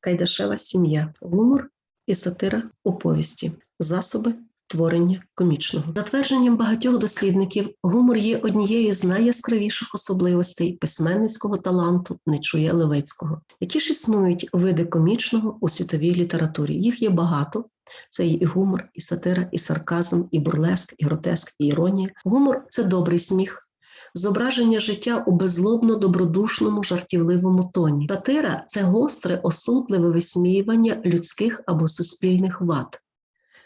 Кайдашева сім'я, гумор і сатира у повісті, засоби творення комічного. За твердженням багатьох дослідників, гумор є однією з найяскравіших особливостей письменницького таланту Нечуя Левицького. Які ж існують види комічного у світовій літературі? Їх є багато. Це і гумор, і сатира, і сарказм, і бурлеск, і гротеск, і іронія. Гумор це добрий сміх, зображення життя у беззлобно добродушному жартівливому тоні. Сатира це гостре, осудливе висміювання людських або суспільних вад.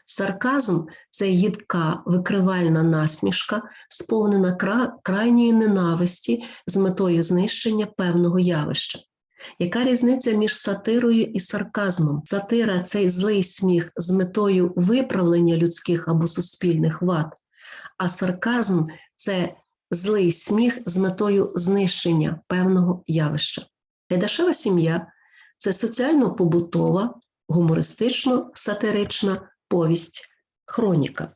Сарказм це їдка викривальна насмішка, сповнена кра- крайньої ненависті з метою знищення певного явища. Яка різниця між сатирою і сарказмом? Сатира це злий сміх з метою виправлення людських або суспільних вад, а сарказм це злий сміх з метою знищення певного явища. Кайдашева сім'я це соціально-побутова, гумористично-сатирична повість, хроніка.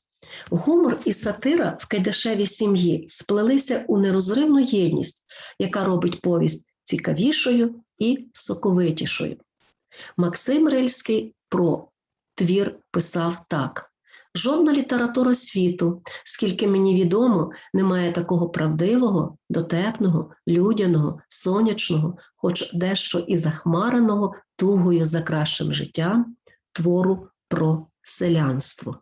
Гумор і сатира в Кайдашевій сім'ї сплелися у нерозривну єдність, яка робить повість цікавішою і соковитішою. Максим Рильський про твір писав так: жодна література світу, скільки мені відомо, немає такого правдивого, дотепного, людяного, сонячного, хоч дещо і захмареного тугою за кращим життям, твору про селянство.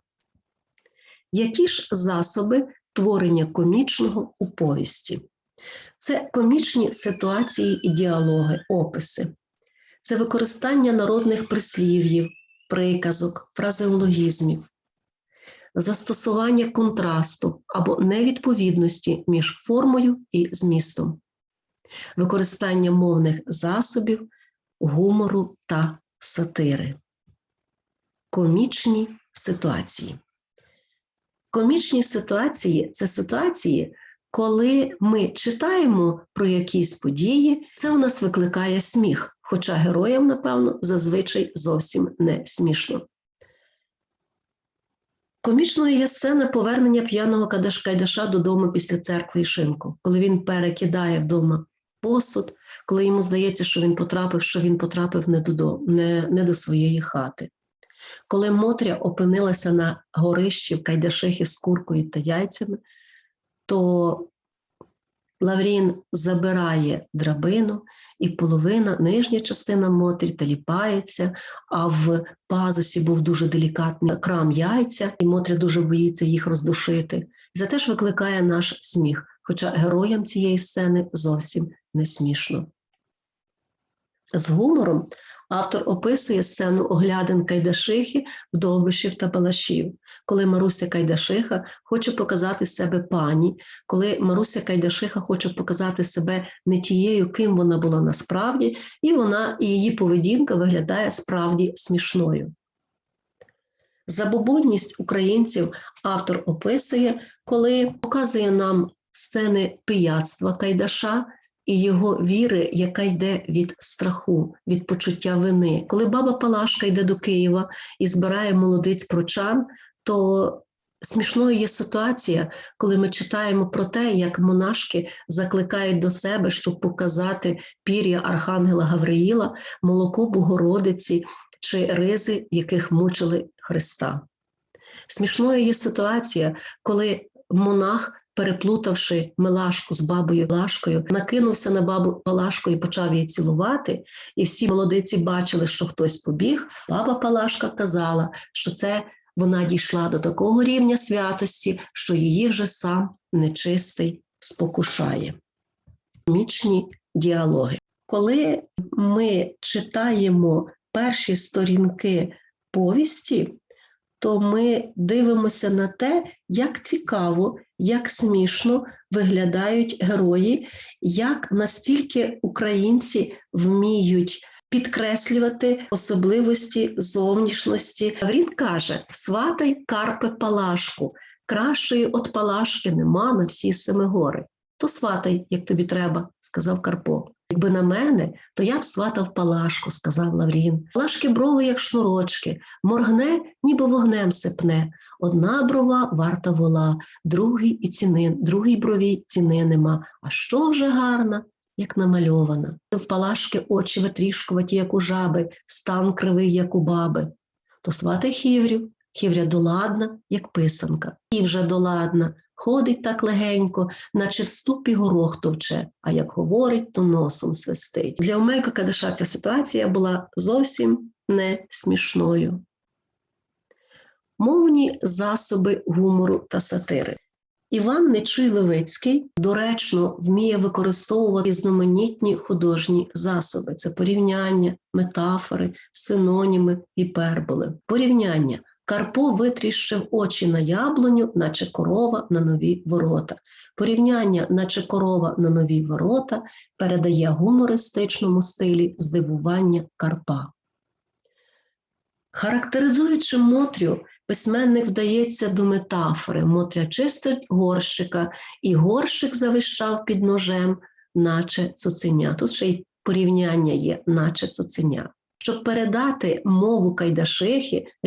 Які ж засоби творення комічного у повісті? Це комічні ситуації і діалоги, описи, це використання народних прислів'їв, приказок, фразеологізмів, застосування контрасту або невідповідності між формою і змістом, використання мовних засобів, гумору та сатири. Комічні ситуації. Комічні ситуації це ситуації, коли ми читаємо про якісь події, це у нас викликає сміх, хоча героям, напевно, зазвичай зовсім не смішно. Комічною є сцена повернення п'яного Кайдаша додому після церкви і шинку, коли він перекидає вдома посуд, коли йому здається, що він потрапив, що він потрапив не до, не, не до своєї хати. Коли Мотря опинилася на горищі в Кайдашихі з куркою та яйцями, то Лаврін забирає драбину, і половина, нижня частина Мотрі таліпається, а в пазусі був дуже делікатний крам яйця, і Мотря дуже боїться їх роздушити. Це теж викликає наш сміх, хоча героям цієї сцени зовсім не смішно. З гумором автор описує сцену оглядин Кайдашихи, вдовбишів та балашів, коли Маруся Кайдашиха хоче показати себе пані, коли Маруся Кайдашиха хоче показати себе не тією, ким вона була насправді, і вона і її поведінка виглядає справді смішною. Забобонність українців автор описує, коли показує нам сцени пияцтва Кайдаша і його віри, яка йде від страху, від почуття вини. Коли баба Палашка йде до Києва і збирає молодиць прочан, то смішною є ситуація, коли ми читаємо про те, як монашки закликають до себе, щоб показати пір'я Архангела Гавриїла, молоко Богородиці чи ризи, в яких мучили Христа. Смішною є ситуація, коли монах переплутавши Милашку з бабою Лашкою, накинувся на бабу Палашку і почав її цілувати. І всі молодиці бачили, що хтось побіг. Баба Палашка казала, що це вона дійшла до такого рівня святості, що її вже сам нечистий спокушає. Мічні діалоги. Коли ми читаємо перші сторінки повісті, то ми дивимося на те, як цікаво, як смішно виглядають герої, як настільки українці вміють підкреслювати особливості зовнішності. Гаврін каже: сватай Карпе Палашку, кращої от Палашки нема на всі Семигори. То сватай, як тобі треба, сказав Карпо. Якби на мене, то я б сватав Палашку, сказав Лаврін. Палашки брови, як шнурочки, моргне, ніби вогнем сипне. Одна брова варта вола, другий і ціни, другій брові ціни нема. А що вже гарна, як намальована. В палашки очі витрішкуваті, як у жаби, стан кривий, як у баби. То свати хіврю, хівря доладна, як писанка, і вже доладна, ходить так легенько, наче в ступі горох товче, а як говорить, то носом свистить. Для Омелька Кадиша ця ситуація була зовсім не смішною. Мовні засоби гумору та сатири. Іван Нечуй Левицький доречно вміє використовувати різноманітні художні засоби: це порівняння, метафори, синоніми, гіперболи. Порівняння. Карпо витріщив очі на яблуню, наче корова на нові ворота. Порівняння, наче корова на нові ворота, передає гумористичному стилі здивування Карпа. Характеризуючи Мотрю, письменник вдається до метафори. Мотря чистить горщика, і горщик завищав під ножем, наче цуценя. Тут ще й порівняння є, наче цуценя. Щоб передати мову Кайдашихи в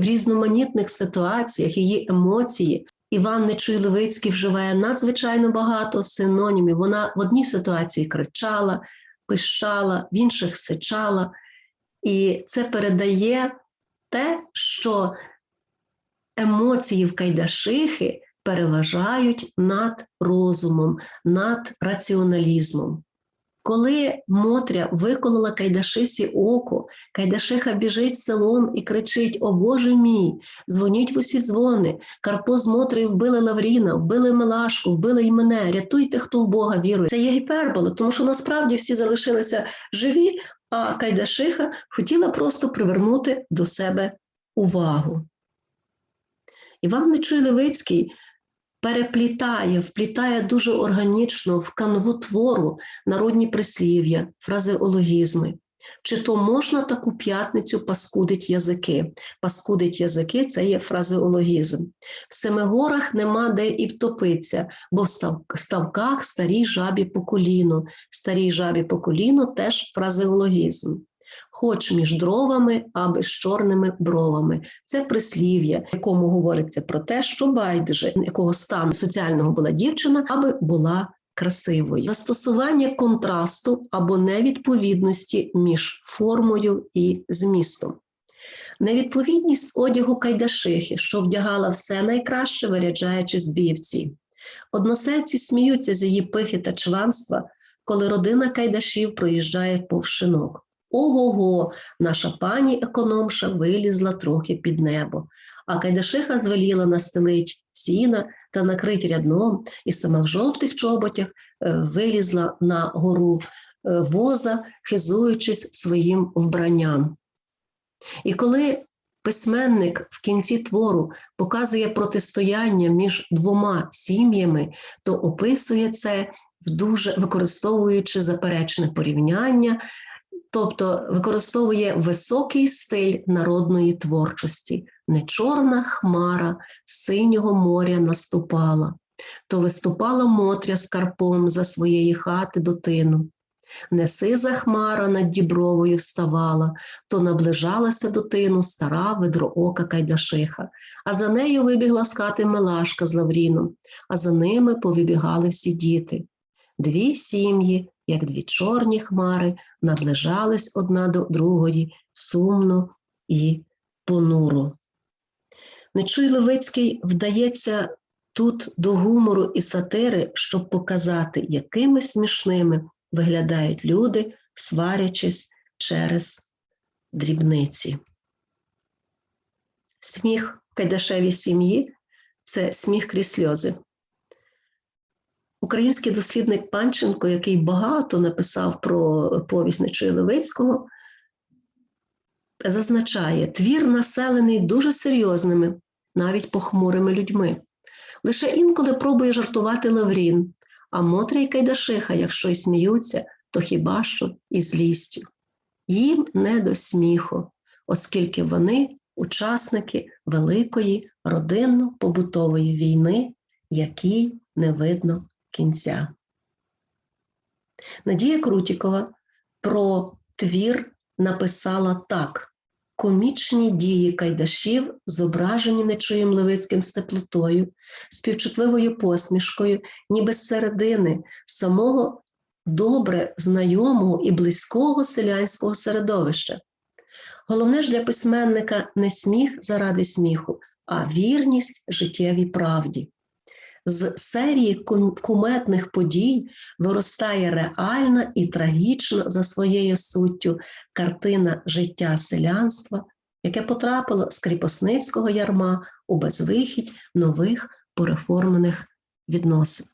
різноманітних ситуаціях її емоції, Іван Нечуй Левицький вживає надзвичайно багато синонімів. Вона в одній ситуації кричала, пищала, в інших сичала. І це передає те, що емоції в Кайдашихи переважають над розумом, над раціоналізмом. Коли Мотря виколола Кайдашисі око, Кайдашиха біжить селом і кричить: О Боже мій, дзвоніть в усі дзвони. Карпо з Мотрею вбили Лавріна, вбили Милашку, вбили й мене. Рятуйте, хто в Бога вірує. Це є гіпербола, тому що насправді всі залишилися живі, а Кайдашиха хотіла просто привернути до себе увагу. Іван Нечуй Левицький переплітає, вплітає дуже органічно в канву твору народні прислів'я, фразеологізми. Чи то можна таку п'ятницю паскудить язики? Паскудить язики це є фразеологізм. В Семигорах нема де і втопиться, бо в ставках старій жабі по коліно. Старій жабі по коліно теж фразеологізм. Хоч між дровами, аби з чорними бровами. Це прислів'я, якому говориться про те, що байдуже, якого стану соціального була дівчина, аби була красивою. Застосування контрасту або невідповідності між формою і змістом. Невідповідність одягу Кайдашихи, що вдягала все найкраще, виряджаючи збівці. Односельці сміються з її пихи та чванства, коли родина Кайдашів проїжджає повшинок. Ого-го, наша пані економша вилізла трохи під небо, а Кайдашиха звеліла настелить сіна та накрить рядном, і сама в жовтих чоботях вилізла на гору воза, хизуючись своїм вбранням. І коли письменник в кінці твору показує протистояння між двома сім'ями, то описує це в дуже використовуючи заперечне порівняння, тобто використовує високий стиль народної творчості. Не чорна хмара синього моря наступала, то виступала Мотря з карпом за своєї хати до тину. Не сиза хмара над дібровою вставала, то наближалася до тину стара ведроока Кайдашиха, а за нею вибігла з хати Мелашка з Лавріном, а за ними повибігали всі діти. Дві сім'ї, як дві чорні хмари, наближались одна до другої сумно і понуро. Нечуй Левицький вдається тут до гумору і сатири, щоб показати, якими смішними виглядають люди, сварячись через дрібниці. Сміх в Кайдашевій сім'ї це сміх крізь сльози. Український дослідник Панченко, який багато написав про повість Нечуя Левицького, зазначає, твір населений дуже серйозними, навіть похмурими людьми. Лише інколи пробує жартувати Лаврін, а Мотря й Кайдашиха, якщо й сміються, то хіба що і злістю. Їм не до сміху, оскільки вони учасники великої родинно-побутової війни, якій не видно кінця. Надія Крутікова про твір написала так: комічні дії Кайдашів, зображені нечуєм Левицьким з теплотою, співчутливою посмішкою, ніби з середини самого добре знайомого і близького селянського середовища. Головне ж для письменника не сміх заради сміху, а вірність життєвій правді. З серії кум- куметних подій виростає реальна і трагічна за своєю суттю картина життя селянства, яке потрапило з кріпосницького ярма у безвихідь нових пореформених відносин.